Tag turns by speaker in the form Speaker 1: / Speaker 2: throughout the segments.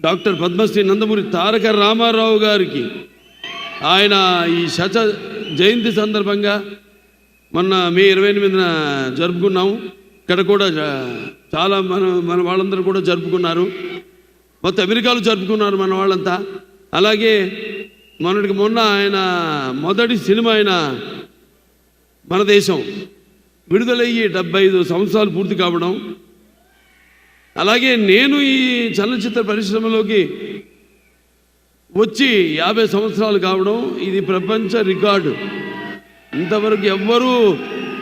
Speaker 1: Doctor Padmashri Nandamuri Taraka Ramarao గారికి. ఆయన ఈ శత జయంతి సందర్భంగా మొన్న మే ఇరవై ఎనిమిదిన జరుపుకున్నాము. ఇక్కడ కూడా చాలా మన మన వాళ్ళందరూ కూడా జరుపుకున్నారు. మొత్తం అమెరికాలో జరుపుకున్నారు మన వాళ్ళంతా. అలాగే మొన్నటికి మొన్న ఆయన మొదటి సినిమా ఆయన మన దేశం విడుదలయ్యి డెబ్బై ఐదు సంవత్సరాలు పూర్తి కావడం అలాగే నేను ఈ చలనచిత్ర పరిశ్రమలోకి వచ్చి యాభై సంవత్సరాలు కావడం ఇది ప్రపంచ రికార్డు. ఇంతవరకు ఎవ్వరూ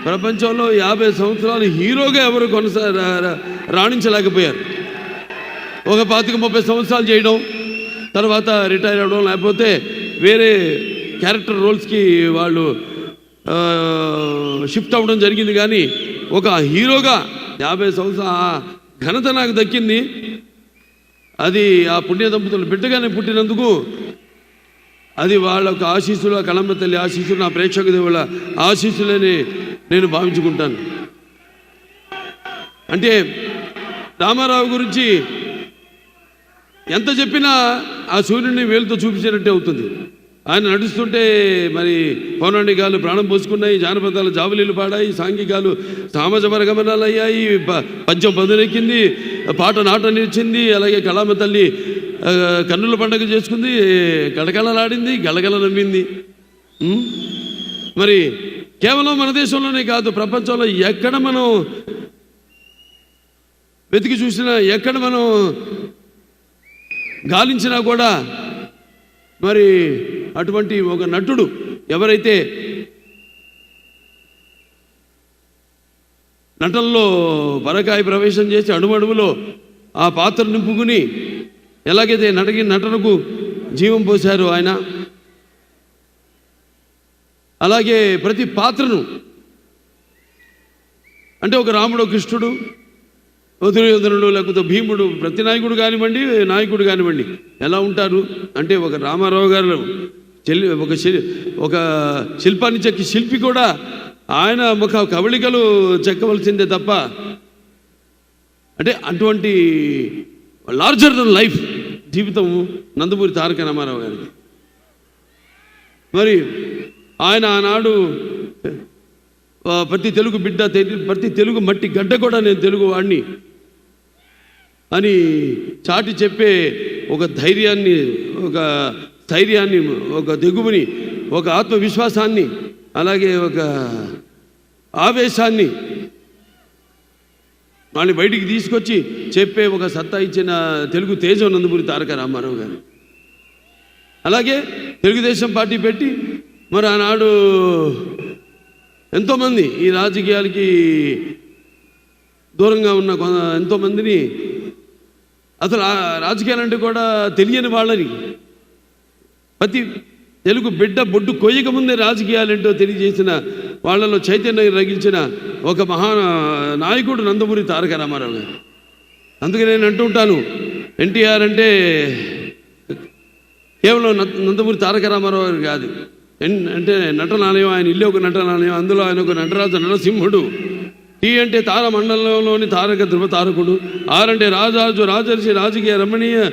Speaker 1: ప్రపంచంలో యాభై సంవత్సరాలు హీరోగా ఎవరు కొనసా రాణించలేకపోయారు. ఒక పాతిక ముప్పై సంవత్సరాలు చేయడం తర్వాత రిటైర్ అవ్వడం లేకపోతే వేరే క్యారెక్టర్ రోల్స్కి వాళ్ళు షిఫ్ట్ అవ్వడం జరిగింది కానీ ఒక హీరోగా యాభై సంవత్సరాలు ఘనత నాకు దక్కింది. అది ఆ పుణ్య దంపతులు బిడ్డగానే పుట్టినందుకు అది వాళ్ళ యొక్క ఆశీస్సులు కళమ్మ కళంబ తల్లి ఆశీస్సులు నా ప్రేక్షక దేవుళ్ళ ఆశీస్సులని నేను భావించుకుంటాను. అంటే రామారావు గురించి ఎంత చెప్పినా ఆ సూర్యుడిని వేలుతో చూపించినట్టే అవుతుంది. ఆయన నడుస్తుంటే మరి పౌరాణికాలు ప్రాణం పోసుకున్నాయి జానపదాలు జావలీలు పాడాయి సాంఘికాలు సామాజ వర్గమనాలు అయ్యాయి ప- పద్యం పదునెక్కింది పాట నాట నిలిచింది అలాగే కళామ తల్లి కన్నుల పండగ చేసుకుంది గడగడలాడింది గలగల నమ్మింది మరి కేవలం మన దేశంలోనే కాదు ప్రపంచంలో ఎక్కడ మనం వెతికి చూసినా ఎక్కడ మనం గాలించినా కూడా మరి అటువంటి ఒక నటుడు ఎవరైతే నటనలో పరకాయ ప్రవేశం చేసి అడుమడుగులో ఆ పాత్ర నింపుకుని ఎలాగైతే నటకి నటనకు జీవం పోశారో ఆయన అలాగే ప్రతి పాత్రను అంటే ఒక రాముడు కృష్ణుడు ఓ దుర్యోధనుడు లేకపోతే భీముడు ప్రతి నాయకుడు కానివ్వండి నాయకుడు కానివ్వండి ఎలా ఉంటారు? అంటే ఒక రామారావు గారు చెల్లి ఒక శి- ఒక శిల్పాన్ని చెక్కి శిల్పి కూడా ఆయన ముఖ కవళికలు చెక్కవలసిందే తప్ప అంటే అటువంటి లార్జర్ దన్ లైఫ్ జీవితం నందమూరి తారక రామారావు గారికి మరి ఆయన ఆనాడు ప్రతి తెలుగు బిడ్డ ప్రతి తెలుగు మట్టి గడ్డ కూడా నేను తెలుగు వాడిని అని చాటి చెప్పే ఒక ధైర్యాన్ని ఒక ధైర్యాన్ని ఒక దిగుబని ఒక ఆత్మవిశ్వాసాన్ని అలాగే ఒక ఆవేశాన్ని వాళ్ళని బయటికి తీసుకొచ్చి చెప్పే ఒక సత్తా ఇచ్చిన తెలుగు తేజం నందమూరి తారక రామారావు గారు. అలాగే తెలుగుదేశం పార్టీ పెట్టి మరి ఆనాడు ఎంతోమంది ఈ రాజకీయాలకి దూరంగా ఉన్న కొ- ఎంతోమందిని అసలు రాజకీయాలంటే కూడా తెలియని వాళ్ళని ప్రతి తెలుగు బిడ్డ బొడ్డు కొయ్యక ముందే రాజకీయాలేంటో తెలియజేసిన వాళ్ళలో చైతన్యం రగిల్చిన ఒక మహా నాయకుడు నందమూరి తారక రామారావు గారు. అందుకే నేను అంటుంటాను ఎన్టీఆర్ అంటే కేవలం నందమూరి తారక రామారావు గారు కాదు. ఎన్- అంటే నటనాలయం ఆయన ఇల్లు ఒక నటనాలయం అందులో ఆయన ఒక నటరాజు నరసింహుడు. టీ అంటే తార మండలంలోని తారక ధృవ తారకుడు ఆర్ అంటే రాజాజు రాజర్షి రాజకీయ రమణీయ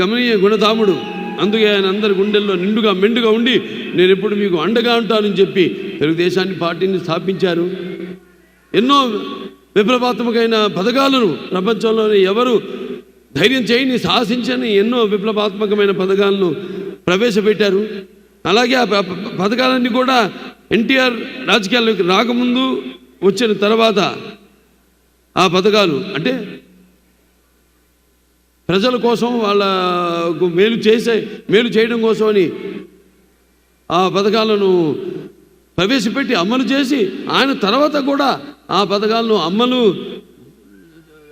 Speaker 1: గమనీయ గుణధాముడు. అందుకే ఆయన అందరి గుండెల్లో నిండుగా మెండుగా ఉండి నేను ఎప్పుడు మీకు అండగా ఉంటానని చెప్పి తెలుగుదేశాన్ని పార్టీని స్థాపించారు. ఎన్నో విప్లవాత్మకమైన పథకాలను ప్రపంచంలోనే ఎవరు ధైర్యం చేయని సాహసించని ఎన్నో విప్లవాత్మకమైన పథకాలను ప్రవేశపెట్టారు. అలాగే ఆ ప- పథకాలన్నీ కూడా ఎన్టీఆర్ రాజకీయాల్లోకి రాకముందు వచ్చిన తర్వాత ఆ పథకాలు అంటే ప్రజల కోసం వాళ్ళకు మేలు చేసే మేలు చేయడం కోసం అని ఆ పథకాలను ప్రవేశపెట్టి అమలు చేసి ఆయన తర్వాత కూడా ఆ పథకాలను అమలు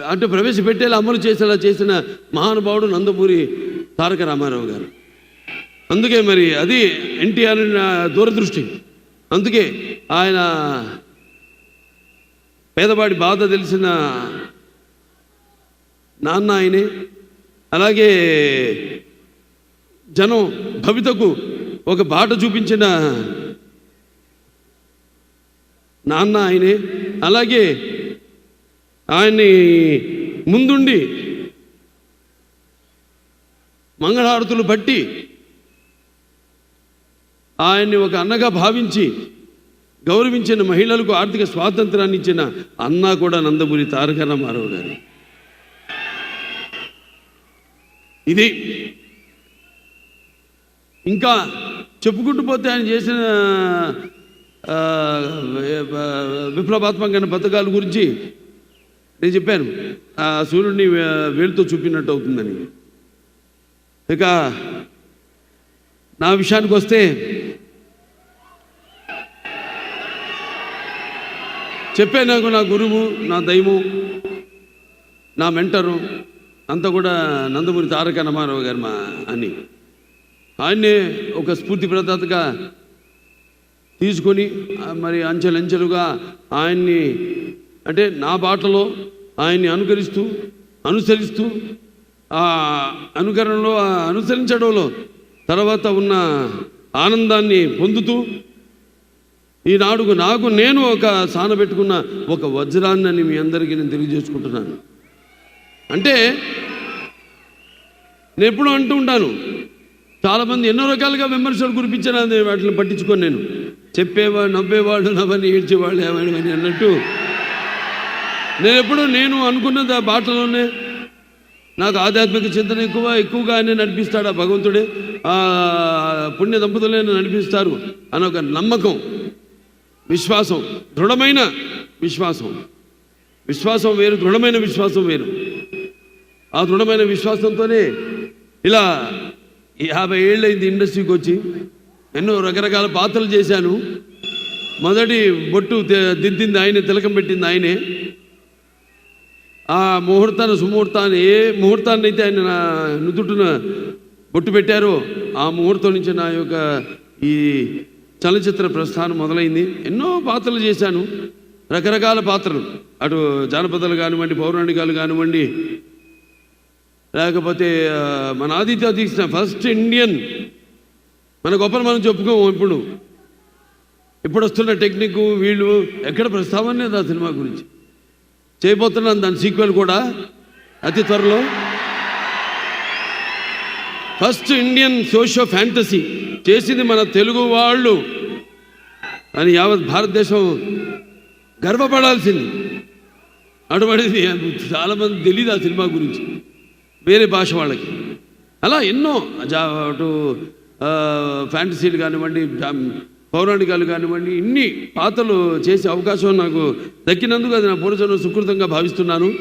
Speaker 1: అంటే ప్రవేశపెట్టేలా అమలు చేసేలా చేసిన మహానుభావుడు నందమూరి తారక రామారావు గారు. అందుకే మరి అది ఎన్టీఆర్ దూరదృష్టి. అందుకే ఆయన పేదవాడి బాధ తెలిసిన నాన్న ఆయనే అలాగే జనం భవితకు ఒక బాట చూపించిన నాన్న ఆయనే. అలాగే ఆయన్ని ముందుండి మంగళహారతులు బట్టి ఆయన్ని ఒక అన్నగా భావించి గౌరవించిన మహిళలకు ఆర్థిక స్వాతంత్రాన్ని ఇచ్చిన అన్న కూడా నందమూరి తారక రామారావు గారు. ఇది ఇంకా చెప్పుకుంటూ పోతే ఆయన చేసిన విప్లవాత్మకమైన పథకాల గురించి నేను చెప్పాను. ఆ సూర్యుడిని వేలుతో చూపినట్టు అవుతుందని. ఇక నా విషయానికి వస్తే చెప్పాను నాకు నా గురువు నా దైవం నా మెంటరు అంతా కూడా నందమూరి తారక రామారావు గారు మా అని ఆయన్నే ఒక స్ఫూర్తి ప్రదాతగా తీసుకొని మరి అంచెలంచెలుగా ఆయన్ని అంటే నా బాటలో ఆయన్ని అనుకరిస్తూ అనుసరిస్తూ ఆ అనుకరణలో అనుసరించడంలో తర్వాత ఉన్న ఆనందాన్ని పొందుతూ ఈనాడుకు నాకు నేను ఒక సానబెట్టుకున్న ఒక వజ్రాన్ని మీ అందరికీ నేను తెలియజేసుకుంటున్నాను. అంటే నేను ఎప్పుడూ అంటూ ఉంటాను చాలామంది ఎన్నో రకాలుగా విమర్శలు కురిపించారు వాటిని పట్టించుకొని నేను. చెప్పేవాడు నవ్వేవాడు నవ్వని ఏడ్చేవాళ్ళు ఏమైనా అన్నట్టు. నేను ఎప్పుడు నేను అనుకున్నది ఆ బాటలోనే. నాకు ఆధ్యాత్మిక చింతన ఎక్కువ ఎక్కువగా ఆయన నడిపిస్తాడు ఆ భగవంతుడే. ఆ పుణ్య దంపతులే నడిపిస్తారు అని ఒక నమ్మకం విశ్వాసం దృఢమైన విశ్వాసం. విశ్వాసం వేరు దృఢమైన విశ్వాసం వేరు. ఆ దృఢమైన విశ్వాసంతోనే ఇలా యాభై ఏళ్ళైంది ఇండస్ట్రీకి వచ్చి. ఎన్నో రకరకాల పాత్రలు చేశాను. మొదటి బొట్టు దిద్దింది ఆయనే తిలకం పెట్టింది ఆయనే. ఆ ముహూర్తాన్ని సుముహూర్తాన్ని ఏ ముహూర్తాన్ని అయితే ఆయన నా నుదుటిన బొట్టు పెట్టారో ఆ ముహూర్తం నుంచి నా యొక్క ఈ చలనచిత్ర ప్రస్థానం మొదలైంది. ఎన్నో పాత్రలు చేశాను. రకరకాల పాత్రలు. అటు జానపదాలు కానివ్వండి పౌరాణికాలు కానివ్వండి లేకపోతే మన ఆదిత్య తీసిన ఫస్ట్ ఇండియన్ మన గొప్పలు మనం చెప్పుకోము ఇప్పుడు. ఇప్పుడు వస్తున్న టెక్నిక్ వీళ్ళు ఎక్కడ ప్రస్తావన లేదు ఆ సినిమా గురించి. చేయబోతున్నాను దాని సీక్వెల్ కూడా అతి త్వరలో. ఫస్ట్ ఇండియన్ సోషో ఫ్యాంటసీ చేసింది మన తెలుగు వాళ్ళు. అని యావత్ భారతదేశం గర్వపడాల్సింది. అటువంటిది చాలామంది తెలియదు ఆ సినిమా గురించి. వేరే భాష వాళ్ళకి. అలా ఎన్నో అటు ఫ్యాంటసీలు కానివ్వండి జా- పౌరాణికాలు కానివ్వండి ఇన్ని పాత్రలు చేసే అవకాశం నాకు దక్కినందుకు అది నా పూర్వజన్మ సుకృతంగా భావిస్తున్నాను.